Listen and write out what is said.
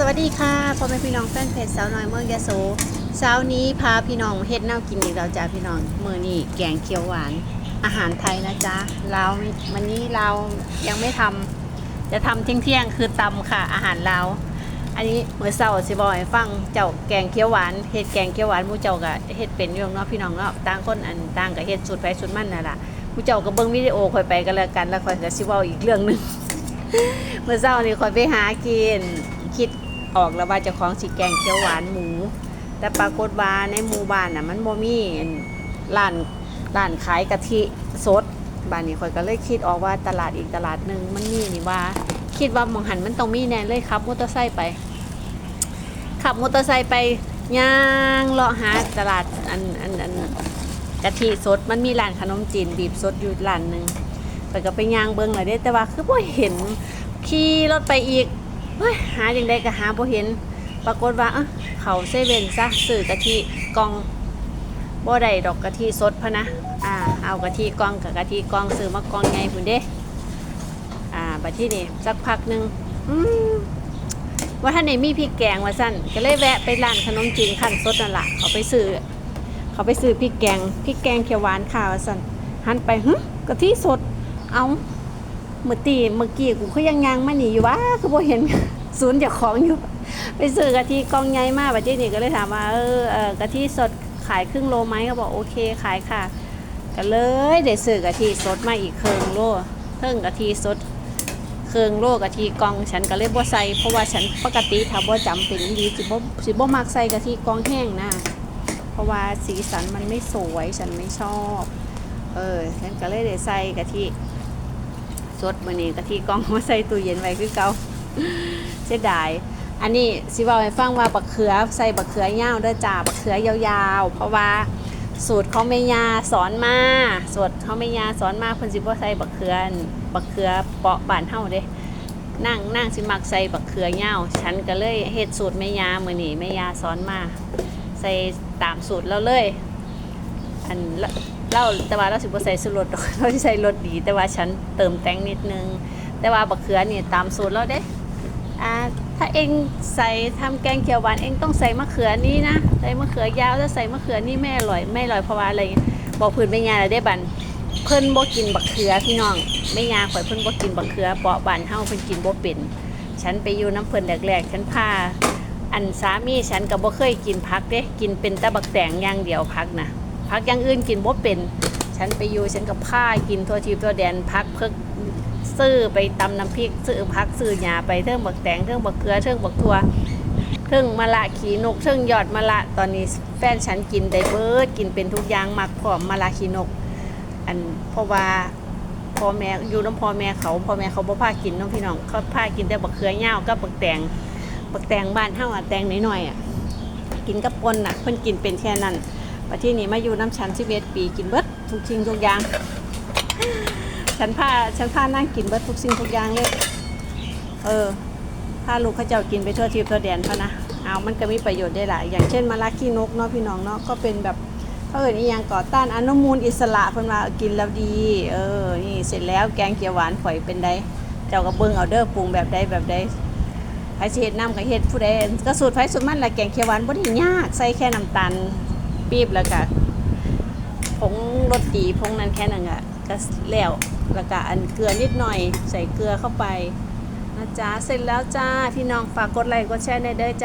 สวัสดีค่ะพ่อแม่พี่น้องแฟนเพจสาวน้อยเมืองยะโสเช้านี้พาพี่น้องเฮ็ดแนวกินอีกแล้วจ้าพี่น้องมื้อนี้แกงเขียวหวานอาหารไทยนะจ๊ะเราวันนี้เรายังไม่ทำจะทำเที่ยงเที่ยงๆคือตำค่ะ อาหารเราอันนี้เมื้อเช้าสิบอกให้ฟังเจ้าแกงเขียวหวานเฮ็ดแกงเขียวหวานมูเจ้าก็เฮ็ดเป็นอยู่เนาะพี่น้องเนาะต่างคนอันต่างก็เฮ็ดสูตรไปสูตรมันนั่นล่ะมูเจ้าก็เบิ่งวิดีโอคอยไปกันแล้วกันแล้วคอยก็สิเว้าอีกเรื่องหนึงเมื่อเช้านี่คอยไปหากิน คิดออกแล้วว่าจะของสิแกงเขียวหวานหมู แต่ปรากฏว่าในหมู่บ้านน่ะมันบ่มีร้านร้านขายกะทิสดบ้านนี้คอยก็เลยคิดออกว่าตลาดอีกตลาดหนึ่งมันมีนี่ว่า คิดว่ามองหันมันต้องมีแน่เลยครับมอเตอร์ไซค์ไป ขับมอเตอร์ไซค์ไปย่างเลาะหาตลาดอันอันอันกะทิสดมันมีร้านขนมจีนบีบสดอยู่ร้านหนึ่งไปก็ไปย่างเบิ่งเลยเด้แต่ว่าคือบ่เห็นขี่รถไปอีก เฮ้ยหาจังไดก็หาบ่เห็น ปรากฏว่าเอ้าเขาเซเว่นซะซื้อกะทิกองบ่ได้ดอกกะทิสดพะนะอ่าเอากะทิกองกับกะทิกองซื้อมากองใหญ่พุ่นเด้อ่าบัดที่นี่สักพักหนึงอืมว่าท่านนี่มีพริกแกงว่าซั่นก็เลยแวะไปร้านขนมจีนขั้นสดนั่นล่ะเขาไปซื้อเขาไปซื้อพริกแกงพริกแกงเขียวหวานค่ะว่าซั่นหันไปหึกะทิสดเอา เมื่อตีเมื่อกี้กูก็ยังยังมาหนีอยู่วะคือบ่เห็นศูนย์จากของอยู่ ไปซื้อกะทิกองใหญ่มากบัดนี้นี่ก็เลยถามว่าเออเออกะทิสดขายครึ่งโลไหมเขาบอกโอเคขายค่ะก็เลยได้ซื้อกะทิสดมาอีกครึ่งโลเพิ่งกะทิสดเครื่องโลกะทิกองฉันก็เลยบ่ใส่เพราะว่าฉันปกติถ้าบ่จำเป็นดีสิบ่สิบ่มักใส่กะทิกองแห้งนะเพราะว่าสีสันมันไม่สวยฉันไม่ชอบ เออฉันก็เลยได้ใส่กะทิ สดมื้อนี้กะทิกล่องมาใส่ตู้เย็นไว้คือเก่าเสียดายอันนี้สิเว้าให้ฟังว่าบักเขือใส่บักเขือยาวเด้อจ้าบักเขือยาวๆ เพราะว่าสูตรของแม่ยาสอนมาสูตรของแม่ยาสอนมาเพิ่นสิบ่ใส่บักเขืออั่นบักเขือเปาะบ้านเฮาเด้นั่งนั่งสิมักใส่บักเขือยาวฉันก็เลยเฮ็ดสูตรแม่ยามื้อนี้แม่ยาสอนมา ใส่ตามสูตรเราเลย อันละ เราแต่ว่าเราสิบ่ใส่สุรสดอกเราสิใส่รสดี แต่ว่าฉันเติมแต่งนิดนึง แต่ว่าบักเขือนี่ตามสูตรเราเด้อ่าถ้าเองใส่ทำแกงเขียวหวานเองต้องใส่มะเขือนี้นะใส่มะเขือยาวถ้าใส่มะเขือนี่ไม่อร่อยไม่อร่อยเพราะว่าอะไรบอกพื้นไม่ยาเลยได้บันเพิ่นบ่กินบักเขือพี่น้องไม่ยาข่อยเพิ่นบ่กินบักเขือเปาะบานเฮาเพิ่นกินบ่เป็นฉันไปอยู่น้ำเพิ่นแรกๆฉันพาอันสามีฉันก็บ่เคยกินผักเด้กินเป็นต่บักแตงอย่างเดียวผักนะ ผักอย่างอื่นกินบ่เป็น ฉันไปอยู่ฉันก็พากินทั่วทิพย์ทั่วแดนผักเพิกซื้อไปตำน้ำพริกซื้อผักซื้อหญ้าไปเทิงบักแตงเทิงบักเขือเทิงบักทัวเทิงมะละขีนกเทิงยอดมะละตอนนี้แฟนฉันกินได้เบิดกินเป็นทุกอย่างมักพร้อมมะละขีนก อันเพราะว่าพ่อแม่อยู่น้ำพ่อแม่เขาพ่อแม่เขาบ่พากินน้องพี่น้องเขาพากินแต่บักเขือยากับบักแตงบักแตงบ้านเฮาอะแตงน้อยๆอะกินกับปนน่ะเพิ่นกินเป็นแค่นั้น ปัจจุบันนี้มาอยู่น้ำชัน11ปีกินเบิดทุกสิ่งทุกอย่าง ฉันพาฉันพานั่งกินเบิดทุกสิ่งทุกอย่างเลย เออพาลูกเขาเจ้ากินไปทั่วทิพย์ทั่วแดนพะนะ เอามันก็มีประโยชน์ได้หลาย อย่างเช่นมะละขี้นกเนาะพี่น้องเนาะก็เป็นแบบเขาเอ่ยนี่ยังก่อต้านอนุมูลอิสระเพิ่นว่ากินแล้วดี เออ นี่เสร็จแล้วแกงเขียวหวานข่อยเป็นไดเจ้าก็เบิ่งเอาเด้อปรุงแบบใดแบบใดไผสิเฮ็ดน้ำก็เฮ็ดผู้ใดก็สูตรไผสูตรมันแหละแกงเขียวหวานบ่ได้ยากใส่แค่น้ำตาล ปี๊บแล้วก็ผงรสดีผงนั้นแค่นั้นอะก็แล้วแล้วก็อันเกลือนิดหน่อยใส่เกลือเข้าไปนะจ๊ะเสร็จแล้วจ้าพี่น้องฝากกดไลค์กดแชร์ในเด้อจ้า